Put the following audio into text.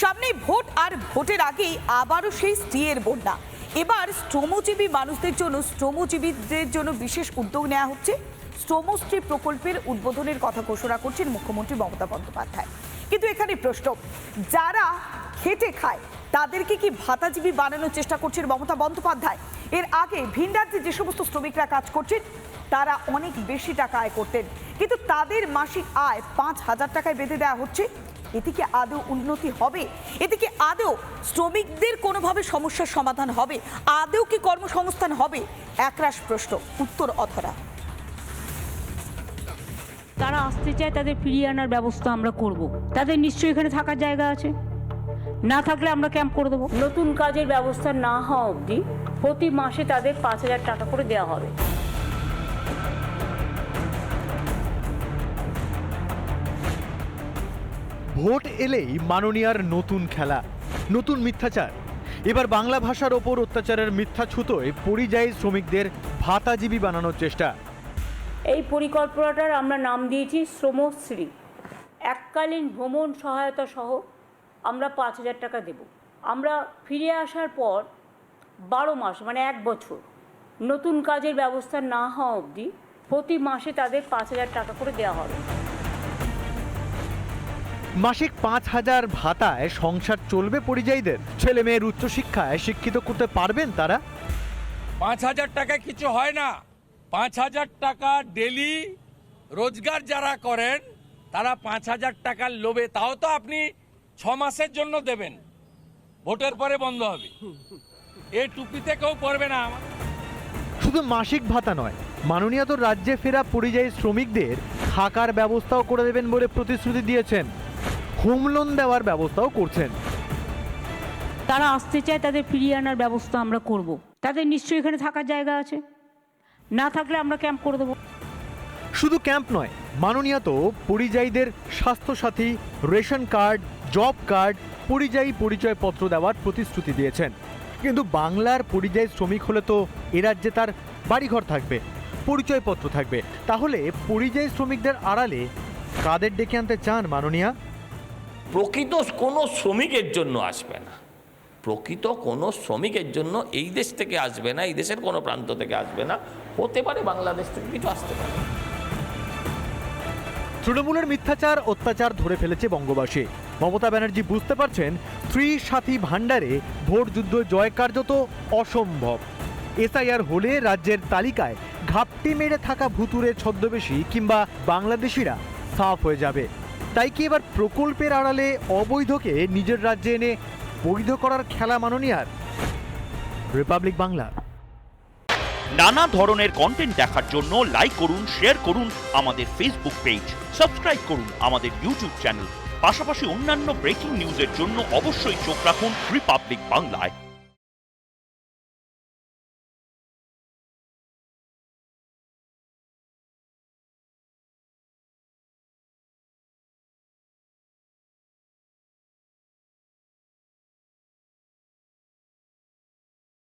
সামনেই ভোট আর ভোটের আগেই আবারও সেই স্টিয়ের বন্যা। এবার শ্রমজীবী মানুষদের জন্য, শ্রমজীবীদের জন্য বিশেষ উদ্যোগ নেওয়া হচ্ছে। শ্রমশ্রী প্রকল্পের উদ্বোধনের কথা ঘোষণা করছেন মুখ্যমন্ত্রী মমতা বন্দ্যোপাধ্যায়। কিন্তু এখানে প্রশ্ন, যারা খেটে খায়, তাদেরকে কি ভাতাজীবী বানানোর চেষ্টা করছেন মমতা বন্দ্যোপাধ্যায়? এর আগে ভিন রাজ্যে যে সমস্ত শ্রমিকরা কাজ করছেন, তারা অনেক বেশি টাকা আয় করতেন। কিন্তু তাদের মাসিক আয় পাঁচ হাজার টাকায় বেঁধে দেওয়া হচ্ছে। এতে কি আদৌ উন্নতি হবে? এতে কি আদৌ শ্রমিকদের কোনোভাবে সমস্যার সমাধান হবে? আদৌ কি কর্মসংস্থান হবে? একরাশ প্রশ্ন উত্তর অথরা তারা আসতে চায় তাদের ফিরিয়ে আনার ব্যবস্থা আমরা করব। তাদের নিশ্চয়ই এখানে থাকার জায়গা আছে। না থাকলে আমরা ক্যাম্প করে দেবো। নতুন কাজের ব্যবস্থা না হওয়া অবধি প্রতি মাসে তাদের পাঁচ হাজার টাকা করে দেওয়া হবে। ভোট এলেই মাননীয়ার নতুন খেলা, নতুন মিথ্যাচার। এবার বাংলা ভাষার ওপর অত্যাচারের মিথ্যা ছুতোয় পরিযায়ী শ্রমিকদের ভাতাজীবী বানানোর চেষ্টা। এই পরিকল্পনাটার আমরা নাম দিয়েছি শ্রমশ্রী। এককালীন ভ্রমণ সহায়তা সহ আমরা পাঁচ হাজার টাকা দেব। আমরা ফিরে আসার পর বারো মাস মানে এক বছর নতুন কাজের ব্যবস্থা না হওয়া অবধি প্রতি মাসে তাদের পাঁচ হাজার টাকা করে দেওয়া হবে। মাসিক পাঁচ হাজার ভাতায় সংসার চলবে পরিযায়ীদের। ছেলে মেয়ের উচ্চশিক্ষায় শিক্ষিত করতে পারবেন তারা? পাঁচ হাজার টাকায় কিছু হয় না। পাঁচ হাজার টাকা ডেলি রোজগার যারা করেন তারা পাঁচ হাজার টাকার লোভে। তাও তো আপনি ছ মাসের জন্য দেবেন। ভোটের পরে বন্ধ হবে। এ টুপিতে কেউ পড়বে না শুধু মাসিক ভাতা নয় মাননীয় তো রাজ্যে ফেরা পরিযায়ী শ্রমিকদের থাকার ব্যবস্থাও করে দেবেন বলে প্রতিশ্রুতি দিয়েছেন। হোম লোন দেওয়ার ব্যবস্থাও করছেন। তারা আসতে চায় তাদের ফিরিয়ে আনার ব্যবস্থা আমরা করব। তাদের নিশ্চয়ই এখানে থাকার জায়গা আছে। না থাকলে আমরা ক্যাম্প করে দেবো। শুধু ক্যাম্প নয় মাননীয় তো পরিযায়ীদের Swasthya Sathi ration card job card পরিযায়ী পরিচয়পত্র দেওয়ার প্রতিশ্রুতি দিয়েছেন। কিন্তু বাংলার পরিযায়ী শ্রমিক হলে তো এ রাজ্যে তার বাড়িঘর থাকবে পরিচয়পত্র থাকবে। তাহলে পরিযায়ী শ্রমিকদের আড়ালে কাদের ডেকে আনতে চান মাননীয়া? প্রকৃত কোনো শ্রমিকের জন্য আসবে না। প্রকৃত কোনো শ্রমিকের জন্য এই দেশ থেকে আসবে না, এই দেশের কোনো প্রান্ত থেকে আসবে না। হতে পারে বাংলাদেশ থেকে কিছু আসতে পারে। তৃণমূলের মিথ্যাচার, অত্যাচার ধরে ফেলেছে বঙ্গবাসী। মমতা ব্যানার্জি বুঝতে পারছেন স্ত্রী সাথী ভাণ্ডারে ভোট যুদ্ধ জয় কার্যত অসম্ভব। এসআইআর হলে রাজ্যের তালিকায় ঘাপটি মেরে থাকা ভুতুরে ছদ্মবেশী কিংবা বাংলাদেশিরা সাফ হয়ে যাবে। তাই কি এবার প্রকল্পের আড়ালে অবৈধকে নিজের রাজ্যে এনে বৈধ করার খেলা মাননীয়ার রিপাবলিক বাংলা। নানা ধরনের কন্টেন্ট দেখার জন্য লাইক করুন শেয়ার করুন আমাদের ফেসবুক পেজ সাবস্ক্রাইব করুন আমাদের ইউটিউব চ্যানেল পাশাপাশি অন্যান্য ব্রেকিং নিউজের জন্য অবশ্যই চোখ রাখুন রিপাবলিক বাংলায়